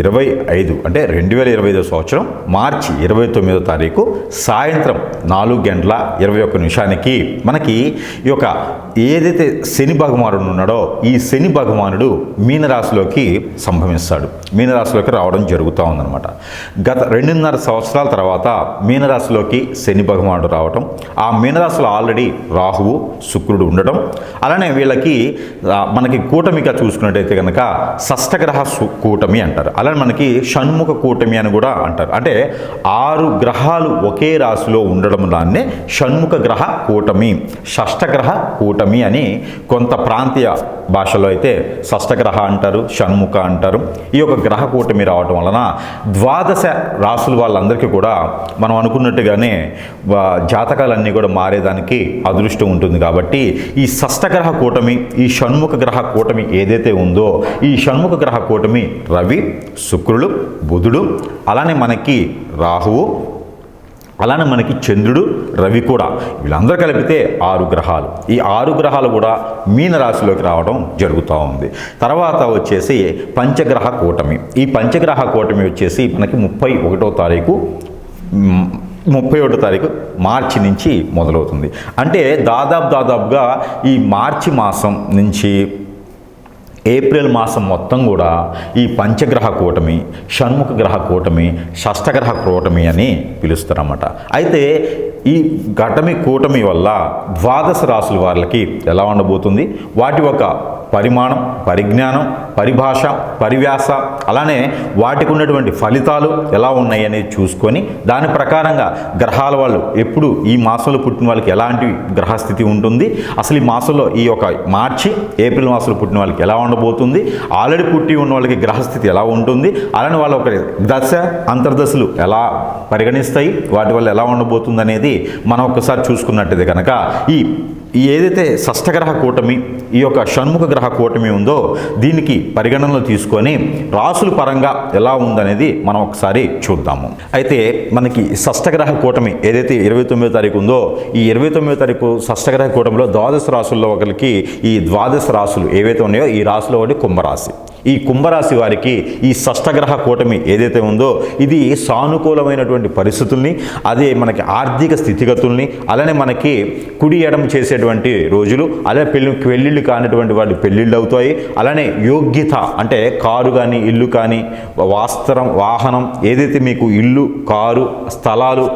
ఇరవై ఐదు అంటే రెండు వేల ఇరవై ఐదో సంవత్సరం మార్చి ఇరవై తొమ్మిదో తారీఖు సాయంత్రం నాలుగు గంటల ఇరవై ఒక్క నిమిషానికి మనకి ఈ యొక్క ఏదైతే శని భగవానుడు ఉన్నాడో ఈ శని భగవానుడు మీనరాశిలోకి సంభవిస్తాడు మీనరాశిలోకి రావడం జరుగుతూ ఉందన్నమాట. గత రెండున్నర సంవత్సరాల తర్వాత మీనరాశిలోకి శని భగవానుడు రావటం ఆ మీనరాశిలో ఆల్రెడీ రాహువు శుక్రుడు ఉండటం అలానే వీళ్ళకి మనకి కూటమిగా చూసుకున్నట్టయితే కనుక షష్టగ్రహ కూటమి అంటారు. అలానే మనకి షణ్ముఖ కూటమి అని కూడా అంటారు. అంటే ఆరు గ్రహాలు ఒకే రాశిలో ఉండడం దాన్నే షణ్ముఖ గ్రహ కూటమి షష్టగ్రహ కూటమి అని కొంత ప్రాంతీయ భాషలో అయితే షష్టగ్రహ అంటారు షణ్ముఖ అంటారు. ఈ యొక్క గ్రహ కూటమి రావటం వలన ద్వాదశ రాసుల వాళ్ళందరికీ కూడా మనం అనుకున్నట్టుగానే జాతకాలన్నీ కూడా మారేదానికి అదృష్టం ఉంటుంది కాబట్టి ఈ షష్టగ్రహ కూటమి ఈ షణ్ముఖ గ్రహ కూటమి ఏదైతే ఉందో ఈ షణ్ముఖ గ్రహ కూటమి రవి శుక్రుడు బుధుడు అలానే మనకి రాహువు అలానే మనకి చంద్రుడు రవి కూడా. వీళ్ళందరూ కలిపితే ఆరు గ్రహాలు. ఈ ఆరు గ్రహాలు కూడా మీనరాశిలోకి రావడం జరుగుతూ ఉంది. తర్వాత వచ్చేసి పంచగ్రహ కూటమి. ఈ పంచగ్రహ కూటమి వచ్చేసి మనకి ముప్పై ఒకటో తారీఖు ముప్పై ఒకటో తారీఖు మార్చి నుంచి మొదలవుతుంది. అంటే దాదాపు దాదాపుగా ఈ మార్చి మాసం నుంచి ఏప్రిల్ మాసం మొత్తం కూడా ఈ పంచగ్రహ కూటమి షణ్ముఖ గ్రహ కూటమి షష్టగ్రహ కూటమి అని పిలుస్తారన్నమాట. అయితే ఈ ఘటమి కూటమి వల్ల ద్వాదశ రాసుల వాళ్ళకి ఎలా ఉండబోతుంది? వాటి యొక్క పరిమాణం పరిజ్ఞానం పరిభాష పరివ్యాస అలానే వాటికి ఉన్నటువంటి ఫలితాలు ఎలా ఉన్నాయి అనేది చూసుకొని దాని ప్రకారంగా గ్రహాల వాళ్ళు ఎప్పుడు ఈ మాసంలో పుట్టిన వాళ్ళకి ఎలాంటి గ్రహస్థితి ఉంటుంది? అసలు ఈ మాసంలో ఈ యొక్క మార్చి ఏప్రిల్ మాసంలో పుట్టిన వాళ్ళకి ఎలా ఉండబోతుంది. ఆల్రెడీ పుట్టి ఉన్న వాళ్ళకి గ్రహస్థితి ఎలా ఉంటుంది? అలానే వాళ్ళ ఒక దశ అంతర్దశలు ఎలా పరిగణిస్తాయి? వాటి వల్ల ఎలా ఉండబోతుంది అనేది మనం ఒకసారి చూసుకున్నట్టయితే కనుక ఈ ఈ ఏదైతే షష్టగ్రహ కూటమి ఈ యొక్క షణ్ముఖ గ్రహ కూటమి ఉందో దీనికి పరిగణనలో తీసుకొని రాసుల పరంగా ఎలా ఉందనేది మనం ఒకసారి చూద్దాము. అయితే మనకి షష్టగ్రహ కూటమి ఏదైతే ఇరవై తొమ్మిదో తారీఖు ఉందో ఈ ఇరవై తొమ్మిదో తారీఖు షష్టగ్రహ కూటమిలో ద్వాదశ రాసుల్లో ఒకరికి ఈ ద్వాదశ రాసులు ఏవైతే ఉన్నాయో ఈ రాసులో ఒకటి కుంభరాశి. ఈ కుంభరాశి వారికి ఈ షష్టగ్రహ కూటమి ఏదైతే ఉందో ఇది సానుకూలమైనటువంటి పరిస్థితుల్ని అదే మనకి ఆర్థిక స్థితిగతుల్ని అలానే మనకి కుడి ఎడం చేసేటువంటి రోజులు అలానే పెళ్ళి పెళ్ళిళ్ళు కానిటువంటి వాళ్ళు పెళ్ళిళ్ళు అవుతాయి. అలానే యోగ్యత అంటే కారు కానీ ఇల్లు కానీ వాస్త్రం వాహనం ఏదైతే మీకు ఇల్లు కారు స్థలాలు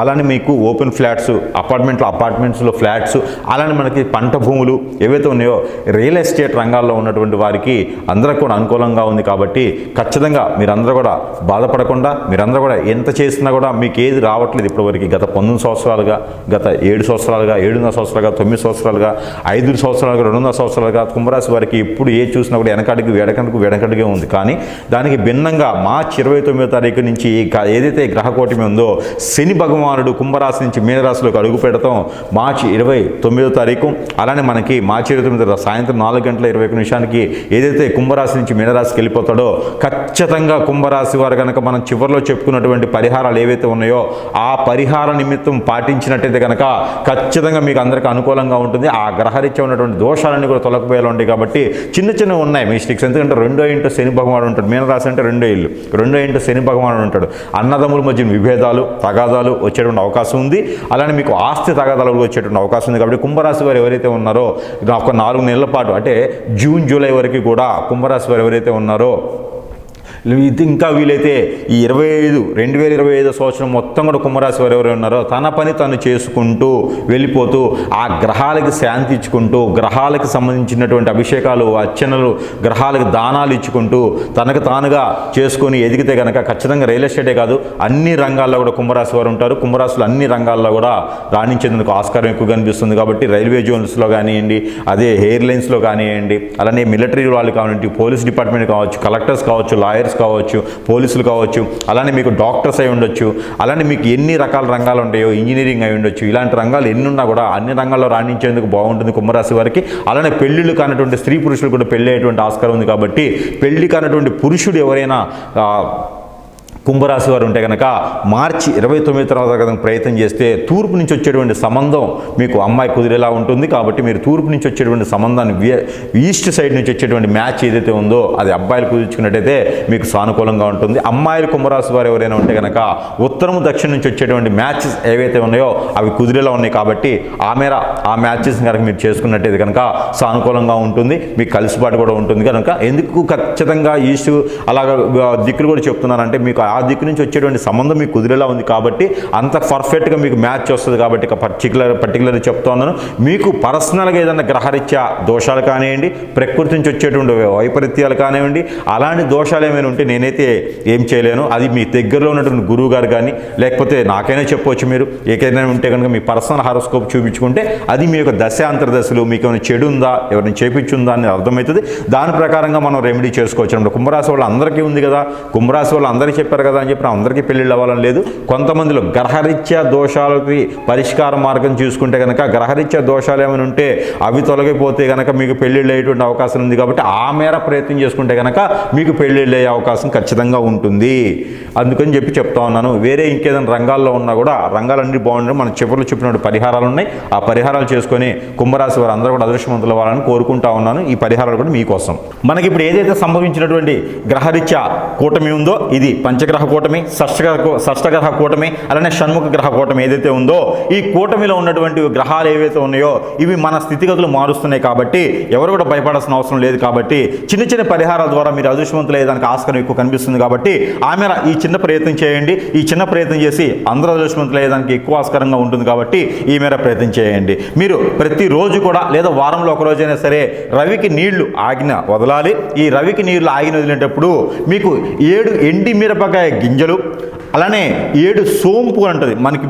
అలానే మీకు ఓపెన్ ఫ్లాట్స్ అపార్ట్మెంట్లో అపార్ట్మెంట్స్లో ఫ్లాట్స్ అలానే మనకి పంట భూములు ఏవైతే ఉన్నాయో రియల్ ఎస్టేట్ రంగాల్లో ఉన్నటువంటి వారికి అందరికి కూడా అనుకూలంగా ఉంది కాబట్టి ఖచ్చితంగా మీరందరూ కూడా బాధపడకుండా మీరందరూ కూడా ఎంత చేసినా కూడా మీకు ఏది రావట్లేదు ఇప్పటివరకు. గత పంతొమ్మిది సంవత్సరాలుగా గత ఏడు సంవత్సరాలుగా ఏడున్నర సంవత్సరాలుగా తొమ్మిది సంవత్సరాలుగా ఐదు సంవత్సరాలుగా రెండున్నర సంవత్సరాలుగా కుంభరాశి వారికి ఇప్పుడు ఏ చూసినా కూడా వెనకడుగు వెనకడుగు వెనకడుగే ఉంది. కానీ దానికి భిన్నంగా మార్చి ఇరవై తొమ్మిదో తారీఖు నుంచి ఏదైతే గ్రహకోటమి ఉందో శని భగవానుడు కుంభరాశి నుంచి మీనరాశిలోకి అడుగు పెడతాం. మార్చి ఇరవై తొమ్మిదో తారీఖు. అలానే మనకి మార్చి ఇరవై తొమ్మిది సాయంత్రం నాలుగు గంటల ఇరవై ఒక నిమిషానికి ఏదైతే కుంభరాశి నుంచి మీనరాశికి వెళ్ళిపోతాడో ఖచ్చితంగా కుంభరాశి వారు కనుక మనం చివరిలో చెప్పుకున్నటువంటి పరిహారాలు ఏవైతే ఉన్నాయో ఆ పరిహార నిమిత్తం పాటించినట్టయితే కనుక ఖచ్చితంగా మీకు అందరికీ అనుకూలంగా ఉంటుంది. ఆ గ్రహరీత్యా ఉన్నటువంటి దోషాలన్నీ కూడా తొలగిపోయేలా ఉంటాయి కాబట్టి చిన్న చిన్న ఉన్నాయి మిస్టేక్స్ ఎందుకంటే రెండో ఇంటో శని భగవానుడు ఉంటాడు. మీనరాశి అంటే రెండో ఇల్లు. రెండో ఇంటో శని భగవానుడు ఉంటాడు. అన్నదమ్ముల మధ్య విభేదాలు తగాదాలు వచ్చేటువంటి అవకాశం ఉంది. అలానే మీకు ఆస్తి తగాదాలు కూడా వచ్చేటువంటి అవకాశం ఉంది. కాబట్టి కుంభరాశి వారు ఎవరైతే ఉన్నారో ఒక నాలుగు నెలల పాటు అంటే జూన్ జూలై వరకు కూడా కుంభరాశి వారు ఎవరైతే ఉన్నారో ఇది ఇంకా వీలైతే ఈ ఇరవై ఐదు రెండు వేల ఇరవై ఐదో సంవత్సరం మొత్తం కూడా కుంభరాశి వారు ఎవరు ఉన్నారో తన పని తను చేసుకుంటూ వెళ్ళిపోతూ ఆ గ్రహాలకి శాంతి ఇచ్చుకుంటూ గ్రహాలకు సంబంధించినటువంటి అభిషేకాలు అర్చనలు గ్రహాలకు దానాలు ఇచ్చుకుంటూ తనకు తానుగా చేసుకొని ఎదిగితే కనుక ఖచ్చితంగా రియల్ ఎస్టేటే కాదు అన్ని రంగాల్లో కూడా కుంభరాశి వారు ఉంటారు. కుంభరాశులు అన్ని రంగాల్లో కూడా రాణించేందుకు ఆస్కారం ఎక్కువ కనిపిస్తుంది కాబట్టి రైల్వే జోన్స్లో కానివ్వండి అదే ఎయిర్లైన్స్లో కానివ్వండి అలానే మిలిటరీ వాళ్ళు కానివ్వండి పోలీస్ డిపార్ట్మెంట్ కావచ్చు కలెక్టర్స్ కావచ్చు లాయర్స్ కావచ్చు పోలీసులు కావచ్చు అలానే మీకు డాక్టర్స్ అయి ఉండొచ్చు అలానే మీకు ఎన్ని రకాల రంగాలు ఉంటాయో ఇంజనీరింగ్ అయి ఉండొచ్చు ఇలాంటి రంగాలు ఎన్ని ఉన్నా కూడా అన్ని రంగాల్లో రాణించేందుకు బాగుంటుంది కుంభరాశి వారికి. అలానే పెళ్ళిళ్ళు కానటువంటి స్త్రీ పురుషులు కూడా పెళ్ళి అయ్యేటువంటి ఆస్కారం ఉంది కాబట్టి పెళ్ళి కానటువంటి పురుషుడు ఎవరైనా కుంభరాశి వారు ఉంటే కనుక మార్చి ఇరవై తొమ్మిది తర్వాత కనుక ప్రయత్నం చేస్తే తూర్పు నుంచి వచ్చేటువంటి సంబంధం మీకు అమ్మాయి కుదిరేలా ఉంటుంది. కాబట్టి మీరు తూర్పు నుంచి వచ్చేటువంటి సంబంధాన్ని ఈస్ట్ సైడ్ నుంచి వచ్చేటువంటి మ్యాచ్ ఏదైతే ఉందో అది అబ్బాయిలు కుదుర్చుకున్నట్టయితే మీకు సానుకూలంగా ఉంటుంది. అమ్మాయిలు కుంభరాశి వారు ఎవరైనా ఉంటే కనుక ఉత్తరము దక్షిణ నుంచి వచ్చేటువంటి మ్యాచెస్ ఏవైతే ఉన్నాయో అవి కుదిరేలా ఉన్నాయి కాబట్టి ఆ మేర ఆ మ్యాచెస్ కనుక మీరు చేసుకున్నట్టయితే కనుక సానుకూలంగా ఉంటుంది. మీకు కలిసిపాటు కూడా ఉంటుంది కనుక ఎందుకు ఖచ్చితంగా ఈస్ట్ అలాగ దిక్కులు కూడా చెప్తున్నారంటే మీకు ఆ దిక్కు నుంచి వచ్చేటువంటి సంబంధం మీకు కుదిరేలా ఉంది కాబట్టి అంత పర్ఫెక్ట్గా మీకు మ్యాచ్ వస్తుంది కాబట్టి ఇక పర్టికులర్ పర్టికులర్ చెప్తున్నాను మీకు పర్సనల్గా ఏదైనా గ్రహరీత్యా దోషాలు కానివ్వండి ప్రకృతి నుంచి వచ్చేటువంటి వైపరీత్యాలు కానివ్వండి అలాంటి దోషాలు ఏమైనా ఉంటే నేనైతే ఏం చేయలేను. అది మీ దగ్గరలో ఉన్నటువంటి గురువు గారు కానీ లేకపోతే నాకైనా చెప్పవచ్చు మీరు. ఏకైనా ఉంటే కనుక మీ పర్సనల్ హారోస్కోప్ చూపించుకుంటే అది మీ యొక్క దశ అంతర్దశలు మీకు ఏమైనా చెడు ఉందా ఎవరిని చేపించుందా అని అర్థమవుతుంది. దాని ప్రకారంగా మనం రెమెడీ చేసుకోవచ్చు. కుంభరాశి వాళ్ళు అందరికీ ఉంది కదా. కుంభరాశి వాళ్ళు అందరికీ చెప్పారు కదా అని చెప్పి అందరికీ పెళ్ళిళ్ళు అవ్వాలని లేదు. కొంతమందిలో గ్రహరీత్యా దోషాలకి పరిష్కార మార్గం చూసుకుంటే కనుక గ్రహరీత్యా దోషాలు ఏమైనా ఉంటే అవి తొలగిపోతే కనుక మీకు పెళ్ళిళ్ళు అయ్యేటువంటి అవకాశం ఉంది కాబట్టి ఆ మేర ప్రయత్నం చేసుకుంటే కనుక మీకు పెళ్ళిళ్ళు అయ్యే అవకాశం ఖచ్చితంగా ఉంటుంది. అందుకని చెప్పి చెప్తా ఉన్నాను. వేరే ఇంకేదైనా రంగాల్లో ఉన్నా కూడా ఆ రంగాలన్నీ బాగుండే మన చివరిలో చెప్పినట్టు పరిహారాలు ఉన్నాయి. ఆ పరిహారాలు చేసుకొని కుంభరాశి వారు అందరూ కూడా అదృష్టవంతులు అవ్వాలని కోరుకుంటా ఉన్నాను. ఈ పరిహారాలు కూడా మీకోసం. మనకి ఇప్పుడు ఏదైతే సంభవించినటువంటి గ్రహరీత్యా కూటమి ఉందో ఇది పంచగ్రహ గ్రహ కూటమి షష్టగ్రహ షష్టగ్రహ కూటమి అలానే షణ్ముఖ గ్రహ కూటమి ఏదైతే ఉందో ఈ కూటమిలో ఉన్నటువంటి గ్రహాలు ఏవైతే ఉన్నాయో ఇవి మన స్థితిగతులు మారుస్తున్నాయి కాబట్టి ఎవరు కూడా భయపడాల్సిన అవసరం లేదు కాబట్టి చిన్న చిన్న పరిహారాల ద్వారా మీరు అదృష్టవంతులు అయ్యేదానికి ఆస్కారం ఎక్కువ కనిపిస్తుంది కాబట్టి ఆమె ఈ చిన్న ప్రయత్నం చేయండి. ఈ చిన్న ప్రయత్నం చేసి అందరూ అదృష్టవంతులు అయ్యేదానికి ఎక్కువ ఆస్కారంగా ఉంటుంది కాబట్టి ఈ మేర ప్రయత్నం చేయండి. మీరు ప్రతిరోజు కూడా లేదా వారంలో ఒకరోజైనా సరే రవికి నీళ్ళు ఆగిన వదలాలి. ఈ రవికి నీళ్ళు ఆగిన వదిలేటప్పుడు మీకు ఏడు ఎండి మిరపకాయ మిరపకాయ గింజలు అలానే ఏడు సోంపు అని ఉంటుంది. మనకి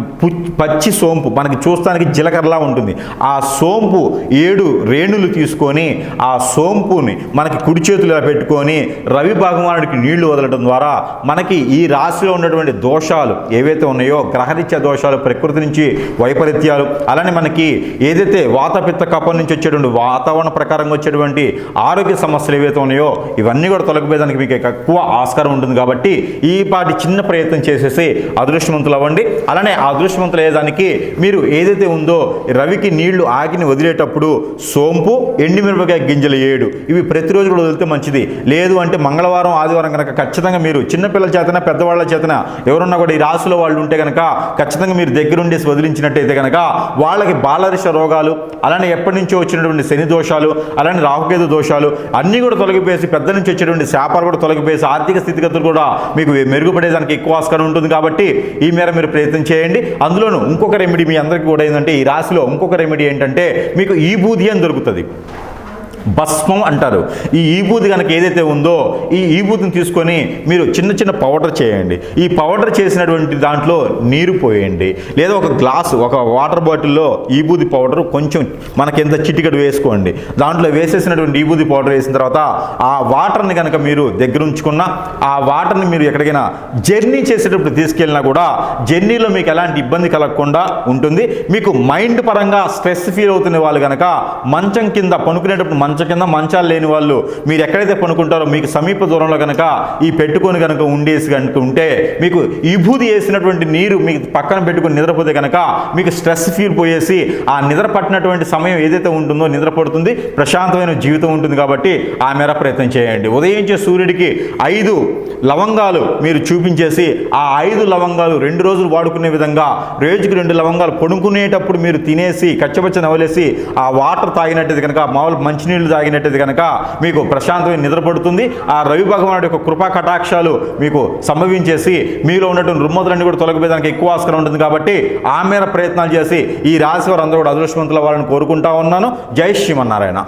పచ్చి సోంపు మనకి చూస్తానికి జీలకర్రలా ఉంటుంది. ఆ సోంపు ఏడు రేణులు తీసుకొని ఆ సోంపుని మనకి కుడి చేతులు పెట్టుకొని రవి భగవానుడికి నీళ్ళు వదలడం ద్వారా మనకి ఈ రాశిలో ఉన్నటువంటి దోషాలు ఏవైతే ఉన్నాయో గ్రహరీత్యా దోషాలు ప్రకృతి నుంచి వైపరీత్యాలు అలానే మనకి ఏదైతే వాతపిత్త కపం నుంచి వచ్చేటువంటి వాతావరణ ప్రకారంగా వచ్చేటువంటి ఆరోగ్య సమస్యలు ఏవైతే ఉన్నాయో ఇవన్నీ కూడా తొలగిపోయేదానికి మీకు ఎక్కువ ఆస్కారం ఉంటుంది కాబట్టి ఈ పాటి చిన్న ప్రయత్నం చేసేసి అదృష్టవంతులు అవ్వండి. అలానే ఆ అదృష్టవంతులు అయ్యేదానికి మీరు ఏదైతే ఉందో రవికి నీళ్ళు ఆగిని వదిలేటప్పుడు సోంపు ఎండుమిరపకాయ గింజలు ఏడు. ఇవి ప్రతిరోజు కూడా వదిలితే మంచిది. లేదు అంటే మంగళవారం ఆదివారం కనుక ఖచ్చితంగా మీరు చిన్నపిల్లల చేతన పెద్దవాళ్ళ చేతన ఎవరున్నా కూడా ఈ రాసులో వాళ్ళు ఉంటే కనుక ఖచ్చితంగా మీరు దగ్గరుండేసి వదిలించినట్టయితే కనుక వాళ్ళకి బాలరిష రోగాలు అలానే ఎప్పటి నుంచో వచ్చినటువంటి శని దోషాలు అలానే రాహుకేతు దోషాలు అన్నీ కూడా తొలగిపోయేసి పెద్ద నుంచి వచ్చేటువంటి శాపాలు కూడా తొలగిపోయేసి ఆర్థిక స్థితిగతులు కూడా మీకు మెరుగుపడేదానికి ఎక్కువ ఆస్కారం ఉంటుంది కాబట్టి ఈ మేర మీరు ప్రయత్నం చేయండి. అందులోనూ ఇంకొక రెమెడీ మీ అందరికీ కూడా ఏంటంటే ఈ రాశిలో ఇంకొక రెమెడీ ఏంటంటే మీకు ఈ బూది అని దొరుకుతుంది. భస్మం అంటారు. ఈ ఈబూది కనుక ఏదైతే ఉందో ఈ ఈబూదిని తీసుకొని మీరు చిన్న చిన్న పౌడర్ చేయండి. ఈ పౌడర్ చేసినటువంటి దాంట్లో నీరు పోయండి. లేదా ఒక గ్లాసు ఒక వాటర్ బాటిల్లో ఈబూది పౌడర్ కొంచెం మనకి ఎంత చిటికడు వేసుకోండి. దాంట్లో వేసేసినటువంటి ఈబూది పౌడర్ వేసిన తర్వాత ఆ వాటర్ని కనుక మీరు దగ్గర ఉంచుకున్న ఆ వాటర్ని మీరు ఎక్కడికైనా జర్నీ చేసేటప్పుడు తీసుకెళ్ళినా కూడా జర్నీలో మీకు ఎలాంటి ఇబ్బంది కలగకుండా ఉంటుంది. మీకు మైండ్ పరంగా స్ట్రెస్ ఫీల్ అవుతున్న వాళ్ళు కనుక మంచం కింద పనుకునేటప్పుడు మంచం కింద మంచాలు లేని వాళ్ళు మీరు ఎక్కడైతే పనుకుంటారో మీకు సమీప దూరంలో కనుక ఈ పెట్టుకొని కనుక ఉండేసి కనుక ఉంటే మీకు విభూది వేసినటువంటి నీరు మీకు పక్కన పెట్టుకుని నిద్రపోతే కనుక మీకు స్ట్రెస్ ఫీల్ పోయేసి ఆ నిద్ర పట్టినటువంటి సమయం ఏదైతే ఉంటుందో నిద్ర పడుతుంది ప్రశాంతమైన జీవితం ఉంటుంది కాబట్టి ఆ మేర ప్రయత్నం చేయండి. ఉదయించే సూర్యుడికి ఐదు లవంగాలు మీరు చూపించేసి ఆ ఐదు లవంగాలు రెండు రోజులు వాడుకునే విధంగా రోజుకి రెండు లవంగాలు పడుకునేటప్పుడు మీరు తినేసి కచ్చపచ్చ నవలేసి ఆ వాటర్ తాగినట్టయితే కనుక మామూలు మంచినీళ్ళు తాగినట్టయితే కనుక మీకు ప్రశాంతమైన నిద్రపడుతుంది ఆ రవి భగవానుడి యొక్క కృపా కటాక్షాలు మీకు సంభవించేసి మీలో ఉన్నటువంటి రుమ్మతులన్నీ కూడా తొలగిపోయేదానికి ఎక్కువ ఆస్కారం ఉంటుంది కాబట్టి ఆ మేర ప్రయత్నాలు చేసి ఈ రాశి వారు అందరూ కూడా అదృష్టవంతులు అవ్వాలని కోరుకుంటా ఉన్నాను. జై శ్రీమన్నారాయణ.